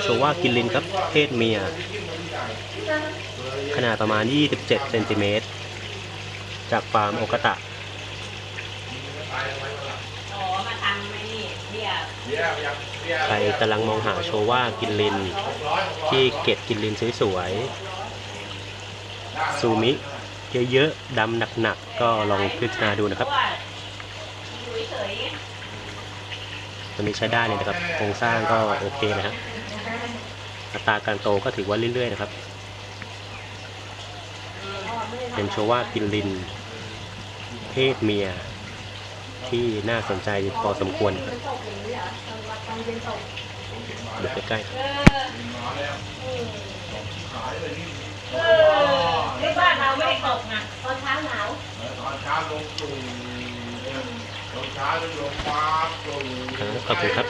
โชว่ากินลินครับเพศเมีย ขนาดประมาณ 27เซนติเมตร จากฟาร์มโอกตะ ใครกำลังมองหาโชว่ากินลิน ที่เกตกินลินสวยๆซูมิ เยอะๆดำหนักๆ ก็ลองพิจารณาดูนะครับ ตัวนี้ใช้ได้เลยนะครับ โครงสร้างก็โอเคนะครับอัตราการโตก็ถือว่าเรื่อยๆนะครับเป็นโชว่ากินลิน เพศเมียที่น่าสนใจพอสมควรครับดูใกล้ๆเออเออเรียกว่าเราไม่ได้ตกนะตอนเช้าหนาวตอนเช้าลงกลุ่ ขอบคุณครับ